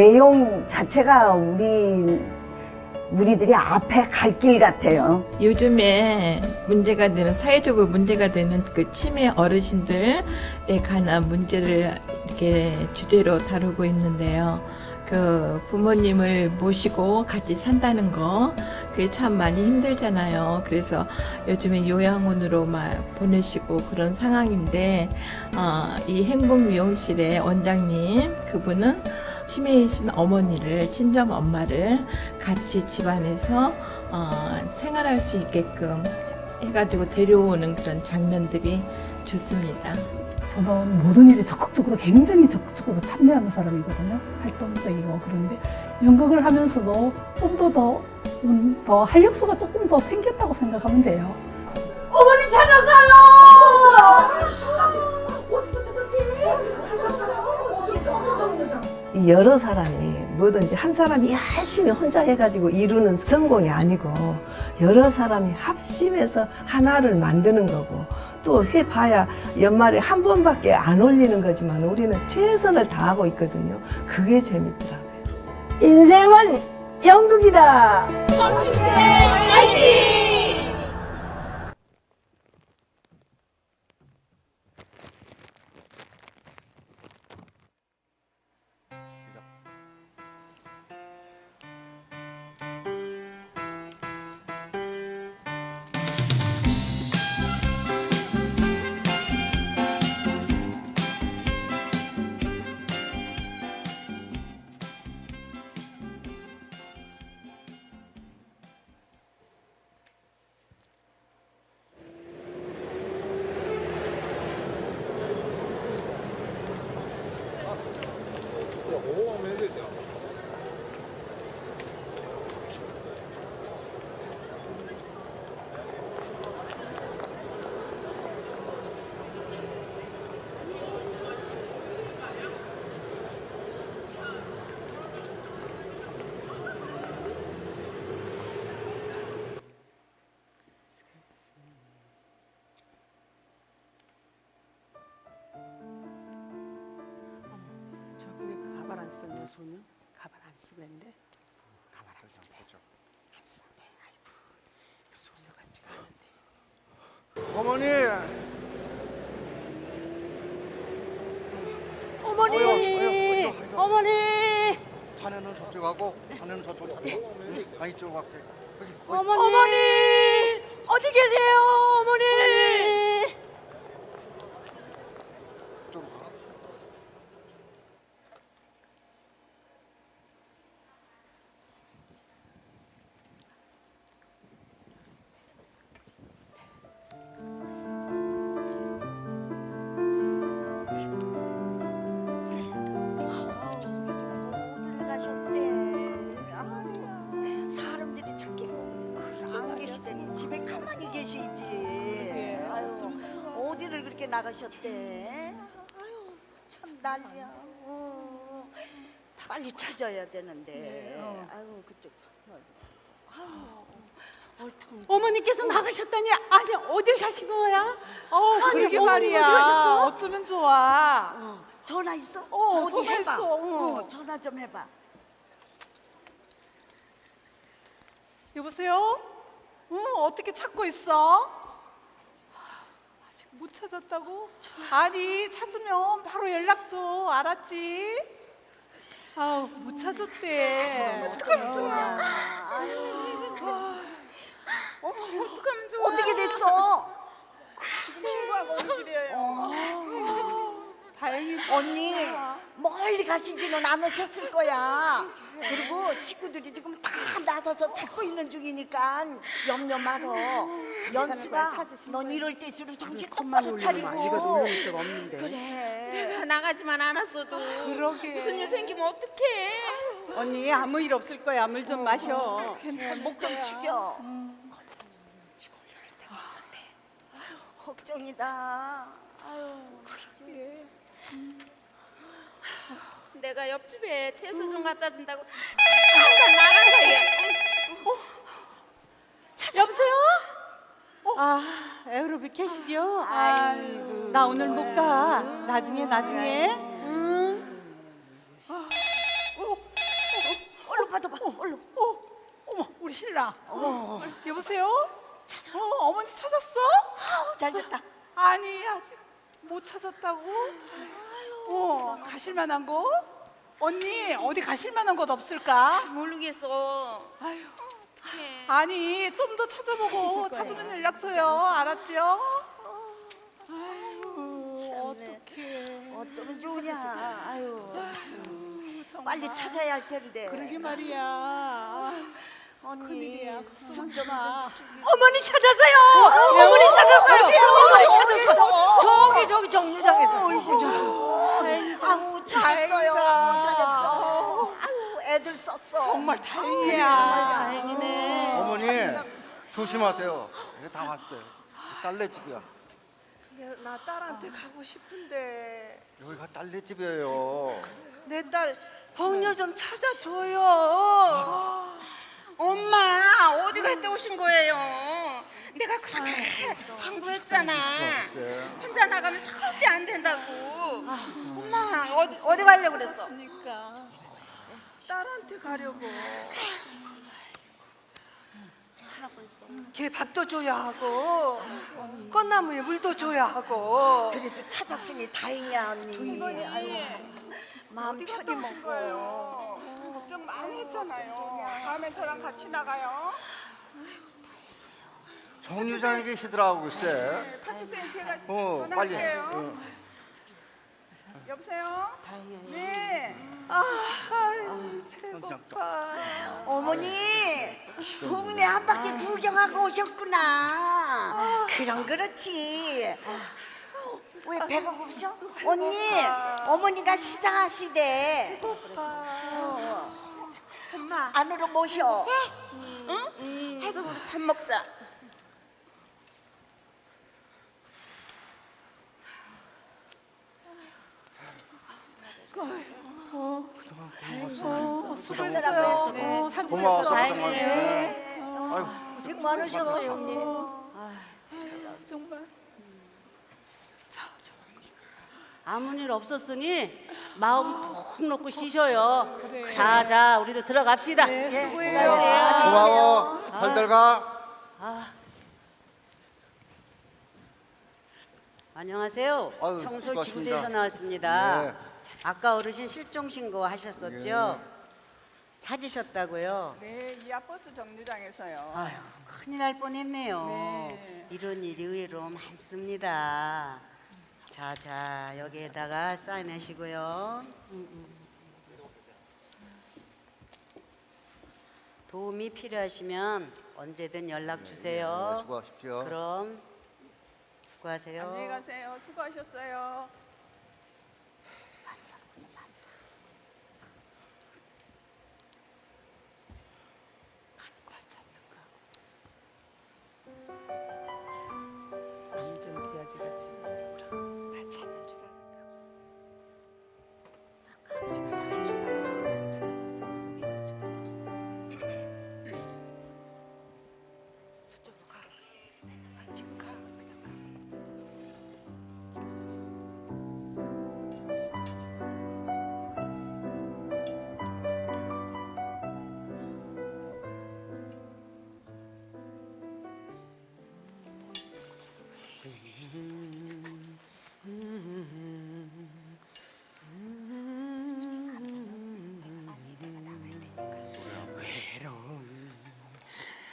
내용 자체가 우리 우리들이 앞에 갈 길 같아요. 요즘에 문제가 되는 사회적으로 문제가 되는 그 치매 어르신들에 관한 문제를 이렇게 주제로 다루고 있는데요. 그 부모님을 모시고 같이 산다는 거 그게 참 많이 힘들잖아요. 그래서 요즘에 요양원으로 막 보내시고 그런 상황인데 어, 이 행복미용실의 원장님 그분은 치매이신 어머니를 친정 엄마를 같이 집안에서 어, 생활할 수 있게끔 해가지고 데려오는 그런 장면들이 좋습니다. 저는 모든 일에 적극적으로 굉장히 적극적으로 참여하는 사람이거든요. 활동적이고 그런데 연극을 하면서도 좀 더더 음, 더 활력소가 조금 더 생겼다고 생각하면 돼요. 어머니 찾았어요. 여러 사람이 뭐든지 한 사람이 열심히 혼자 해가지고 이루는 성공이 아니고 여러 사람이 합심해서 하나를 만드는 거고 또 해봐야 연말에 한 번밖에 안 올리는 거지만 우리는 최선을 다하고 있거든요. 그게 재밌더라고요. 인생은 연극이다. 저기 했는데 가만 안 보죠. 안 쓴대 아이고 소녀 같지가 않은데 어머니. 어머니 어여, 어여, 어여, 어여. 어머니 자네는 저쪽 가고 자네는 저쪽 가고. 응? 나 이쪽 갈게. 여기, 여기. 어머니 어디 계세요 나가셨대? 아유, 참 난리야. 어, 빨리 찾아야 되는데. 아유, 그쪽. 아유. 어머니께서 나가셨다니 아니 어딜 가신 거야? 어, 아니, 그러게 어머니 말이야. 어디 가셨어? 어쩌면 좋아. 어, 전화 있어? 어, 어디 전화 해봐. 있어, 어. 어, 전화 좀 해봐. 여보세요? 응, 어떻게 찾고 있어? 못 찾았다고? 아니, 찾으면 바로 연락 줘. 알았지? 아우, 못 찾았대. 어쩌냐. 아유. 어떡하면 좋아? 어떻게 됐어? 지금 신고하고 온 길이에요. 다행히 언니 멀리 가시지는 않으셨을 거야. 그리고 식구들이 지금 다 나서서 찾고 있는 중이니까 염려 말어. 연수가 넌 이럴 때일수록 정신 똑바로 차리고. 그래. 내가 나가지만 않았어도 그러게. 무슨 일 생기면 어떡해 언니 아무 일 없을 거야 물 좀 마셔 목좀 죽여. 걱정이다. 아유. 내가 옆집에 채소 좀 음. 갖다 준다고 잠깐 나간 사이에 어? 여보세요? 어? 아, 에어로빅 캐시디요? 아이고. 나 오늘 못 가. 나중에, 나중에. 응. 아, 어, 어, 얼른 받아봐. 얼른. 어, 어머, 우리 신랑. 여보세요? 찾아. 어, 어머니 찾았어? 잘 됐다. 아니, 아직 못 찾았다고? 어 가실 만한 곳? 언니 어디 가실 만한 곳 없을까? 모르겠어. 아유 어떡해. 아니 좀 더 찾아보고 찾으면 연락 줘요. 알았죠? 아유 참네. 어떡해. 어쩌면 좋으냐. 아유. 정말. 빨리 찾아야 할 텐데. 그러게 말이야. 언니. 큰일이야. 마. 어머니 찾았어요. 어머니 찾았어요. 어머니 찾았어. 저기 저기 정류장에서. 저. 아우 잘했어요. 잘했어. 아우 애들 썼어. 정말 다행이야. 다행이네. 어머니 조심하세요. 이거 다 왔어요. 딸네 집이야. 나 딸한테 가고 싶은데 여기가 딸네 집이에요. 내 딸 벙녀 좀 찾아줘요. 엄마 어디 갔다 오신 거예요? 내가 그렇게 당부했잖아. 혼자 나가면 절대 안 된다고. 엄마 어디 어디 가려고 그랬어? 그러니까. 딸한테 가려고. 걔 밥도 줘야 하고 꽃나무에 물도 줘야 하고 그래도 찾았으니 다행이야 언니. 아유 마음 편히 먹어요. 걱정 많이 했잖아요. 다음엔 저랑 같이 나가요. 정류장에 계시더라고 글쎄. 파트쌤 제가 어 빨리. 전화할게요. 어. 여보세요? 네. 배고파. 어머니 동네 한 바퀴 구경하고 오셨구나. 그럼 그렇지. 왜 배가 고프셔? 언니 어머니가 시장하시대. 어. 안으로 모셔. 응? 가서 우리 밥 먹자. 어, 수고했어요. 어, 수고했어. 고마워서 그동안. 네. 아유 고생 많으셨어요 언니. 정말. 아무 일 없었으니 마음 푹 놓고 쉬셔요. 그래. 자, 자, 우리도 들어갑시다. 수고해요. 고마워. 잘들 가. 안녕하세요. 아유, 청솔 수고하십니다. 지구대에서 나왔습니다. 네. 아까 어르신 실종 신고 하셨었죠? 찾으셨다고요? 네, 이아 버스 정류장에서요. 아유, 큰일 날 뻔했네요. 네. 이런 일이 의외로 많습니다. 자, 자, 여기에다가 사인하시고요. 음, 음. 도움이 필요하시면 언제든 연락 주세요. 네, 수고하십시오. 그럼 수고하세요. 안녕히 가세요. 수고하셨어요.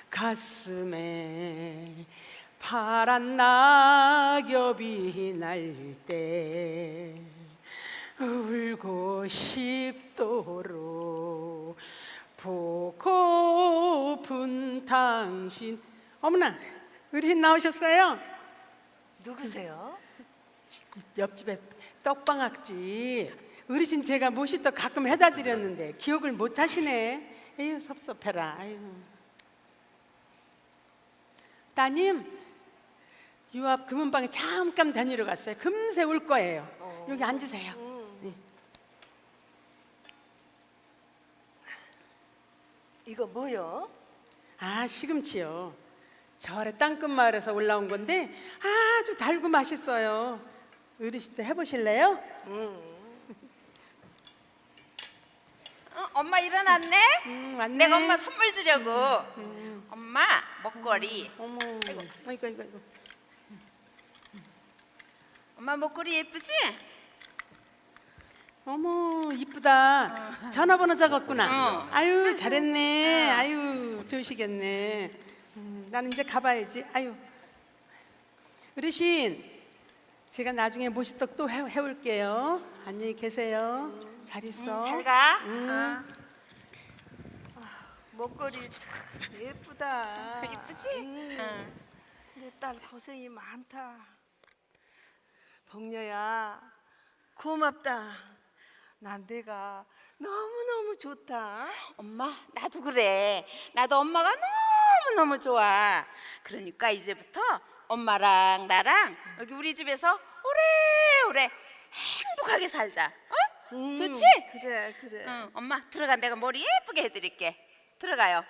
가슴에 파란 낙엽이 날 때 울고 싶도록 보고픈 당신 어머나 어르신 나오셨어요? 누구세요? 옆집에 떡방학집 어르신 제가 모시떡 가끔 해다 드렸는데 기억을 못 하시네. 에휴 섭섭해라. 아유. 따님 요앞 금은방에 잠깐 다니러 갔어요. 금세 올 거예요. 여기 앉으세요. 네. 이거 뭐요? 아 시금치요 저 아래 땅끝 마을에서 올라온 건데 아주 달고 맛있어요 어르신도 해보실래요? 어, 엄마 일어났네? 음, 왔네. 내가 엄마 선물 주려고. 엄마 목걸이. 어머, 아이고, 아이고, 아이고, 아이고. 엄마 목걸이 예쁘지? 어머, 이쁘다. 전화번호 적었구나. 어. 아유, 잘했네. 아유, 좋으시겠네. 음, 나는 이제 가봐야지. 아유. 어르신, 제가 나중에 모시떡 또 해, 해올게요. 안녕히 계세요. 잘 있어. 잘 가. 음. 목걸이 참 예쁘다. 이쁘지? 응. 내 딸 고생이 많다. 복녀야, 고맙다. 난 내가 너무너무 좋다. 엄마 나도 그래. 나도 엄마가 너무 너무 좋아. 그러니까 이제부터 엄마랑 나랑 여기 우리 집에서 오래오래 행복하게 살자. 어? 음, 좋지? 그래, 그래. 응, 엄마 들어가 내가 머리 예쁘게 해드릴게. 들어가요.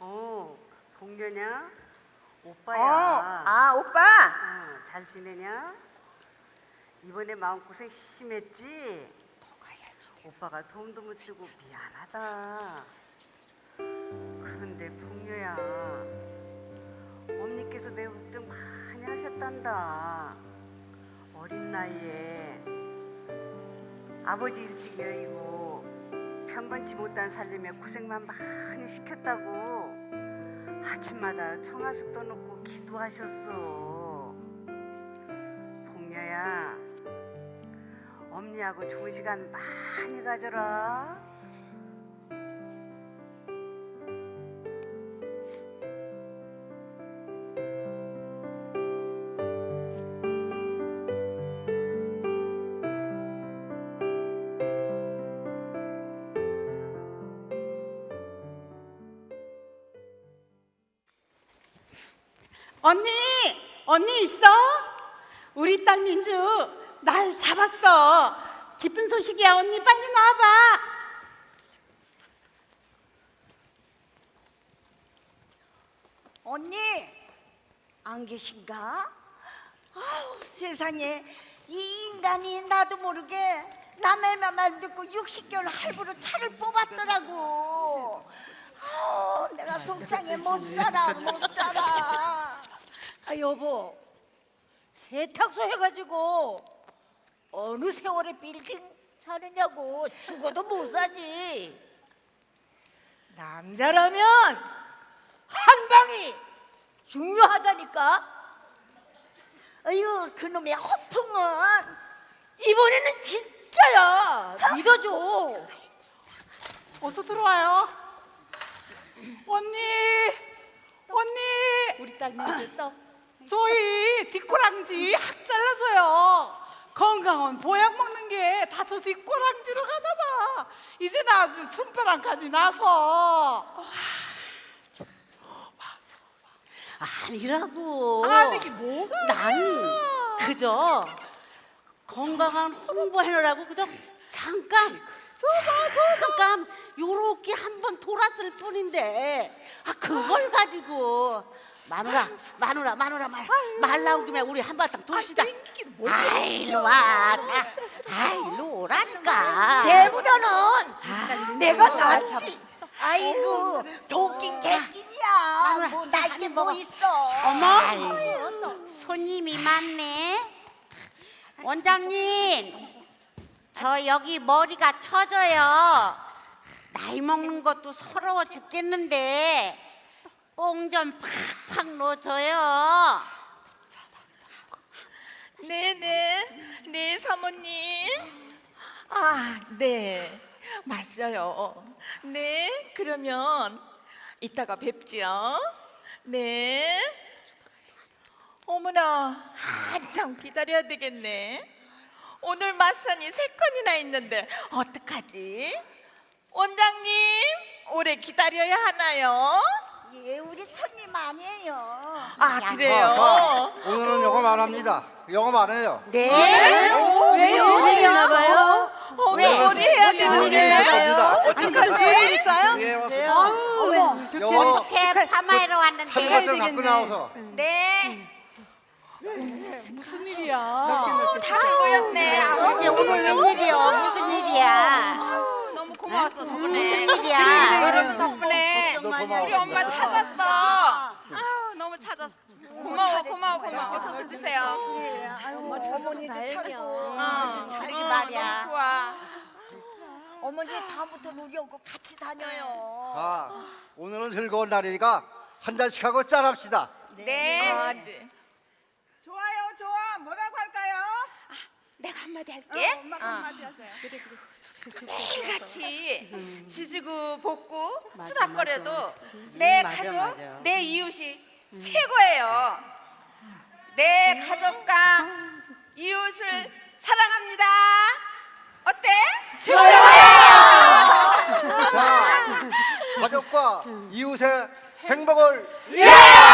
어, 복녀냐? 어, 오빠야. 아 오빠. 어, 잘 지내냐? 이번에 마음고생 심했지? 오빠가 도움도 못 주고 미안하다. 그런데 복녀야, 엄니께서 내 걱정 많이 하셨단다. 어린 나이에 아버지 일찍 여의고 편번치 못한 살림에 고생만 많이 시켰다고 아침마다 청아수 떠놓고 기도하셨어. 복녀야, 엄니하고 좋은 시간 많이 가져라. 언니 있어? 우리 딸 민주 날 잡았어. 기쁜 소식이야, 언니 빨리 나와봐. 언니 안 계신가? 아우 세상에 이 인간이 나도 모르게 남의 말 듣고 60개월 할부로 차를 뽑았더라고. 아우 내가 속상해 못 살아 못 살아. 아 여보. 세탁소 해가지고 어느 세월에 빌딩 사느냐고 죽어도 못 사지. 남자라면 한 방이 중요하다니까. 아유 그놈의 허풍은. 이번에는 진짜야. 믿어줘. 어서 들어와요. 언니, 언니. 우리 딸 민주 또 저희 뒷꼬랑지 학 잘라서요. 건강한 보약 먹는 게 다 저 뒷꼬랑지로 가나 봐. 이제 나 아주 손바람까지 나서. 아니라고 아니 이게 뭐가? 난 그저 건강한 홍보해놓으라고 그저 잠깐 잠깐 요렇게 한번 돌았을 뿐인데 아 그걸 가지고 마누라 마누라 마누라 말, 말 나온 김에 우리 한바탕 돌시다. 아 일로 와. 자, 아 일로 오라니까. 쟤보다는 내가 낫지 아이고 도끼 개끼냐 뭐 날게 뭐 있어. 어머 손님이 많네. 원장님. 저 여기 머리가 처져요. 나이 먹는 것도 서러워 죽겠는데 뽕 좀 팍팍 넣어줘요 네네, 네 사모님. 아, 네, 맞아요. 네, 그러면 이따가 뵙죠. 네. 어머나, 한참 기다려야 되겠네. 오늘 맞선이 세 건이나 있는데 어떡하지? 원장님, 오래 기다려야 하나요? 예 우리 손님 아니에요. 아, 자, 그래요? 자, 오늘은 요거 말합니다. 요거 말해요. 네? 왜요? 죄송했나 봐요 어느 머리 해야 되는데? 어떡하지? 예, 왔습니다. 요거 어떻게 파마하러 왔는데 좀 갖고 나와서 네 무슨 일이야? 다들 모였네. 아, 이게 오늘 웬일이야? 무슨 일이야? 너무 고마웠어 덕분에. 무슨 일이야? 여러분 덕분에 너 고마워, 우리 엄마. 찾았어. 아 너무 찾았어. 고마워 고마워 고마워. 손 드세요. 그래, 아유, 어머니도 참고 어, 저기 어, 말이야. 너무 좋아. 어머니 다음부터는 우리하고 같이 다녀요. 아, 오늘은 즐거운 날이니까 한 잔씩 하고 짠합시다. 네. 아, 네. 좋아요, 좋아. 뭐라고 할까요? 내가 한마디 할게. 엄마가 한마디 하세요. 매일 같이 지지고 볶고 맞아, 투닥거려도 맞아. 내 음, 맞아, 가족, 맞아. 내 이웃이 최고예요. 내 가족과 이웃을 사랑합니다. 어때? 자, 가족과 이웃의 행복을 좋아해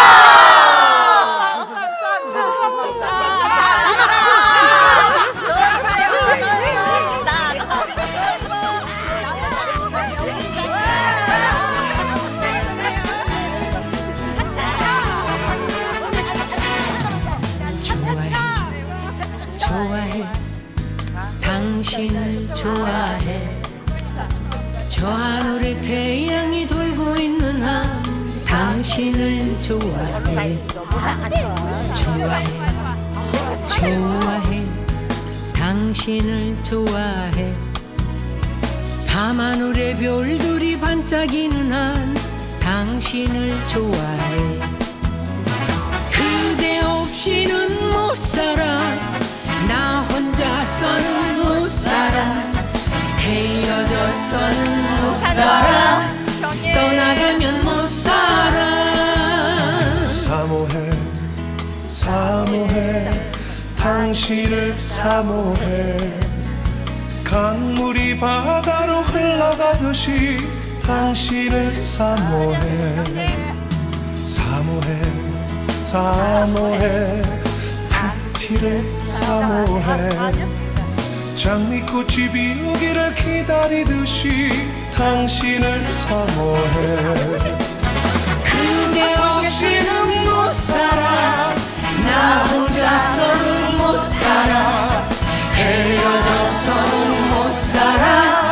당신을 좋아해. 밤하늘에 별들이 반짝이는 한 당신을 좋아해. 그대 없이는 못 살아. 나 혼자서는 못 살아. 헤어져서는 못 살아. 떠나가면 못 살아. 사모해 사모해 당신을 사모해. 강물이 바다로 흘러가듯이 당신을 사모해. 사모해 사모해. 파티를 사모해. 장미꽃이 피우기를 기다리듯이 당신을 사모해. 그대 없이는 못 살아. 나 혼자서는 못 살아. 헤어져서는 못 살아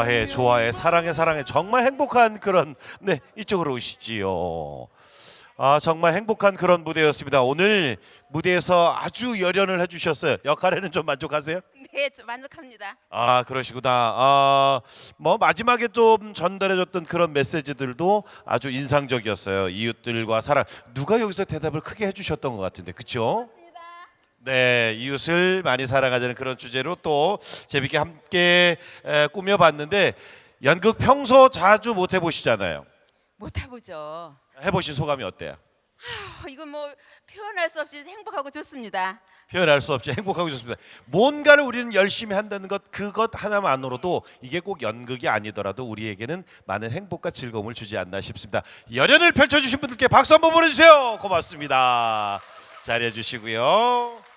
좋아해, 좋아해, 사랑해, 사랑해. 정말 행복한 그런 네 이쪽으로 오시지요. 아 정말 행복한 그런 무대였습니다. 오늘 무대에서 아주 열연을 해주셨어요. 역할에는 좀 만족하세요? 네, 좀 만족합니다. 아 그러시구나. 아뭐 마지막에 좀 전달해줬던 그런 메시지들도 아주 인상적이었어요. 이웃들과 사랑. 누가 여기서 대답을 크게 해주셨던 것 같은데, 그렇죠? 네, 이웃을 많이 사랑하자는 그런 주제로 또 재밌게 함께 에, 꾸며봤는데 연극 평소 자주 못 해보시잖아요. 못 해보죠. 해보신 소감이 어때요? 어, 이건 뭐 표현할 수 없이 행복하고 좋습니다. 표현할 수 없이 행복하고 좋습니다. 뭔가를 우리는 열심히 한다는 것 그것 하나만으로도 이게 꼭 연극이 아니더라도 우리에게는 많은 행복과 즐거움을 주지 않나 싶습니다. 열연을 펼쳐주신 분들께 박수 한번 보내주세요. 고맙습니다. 잘해주시고요.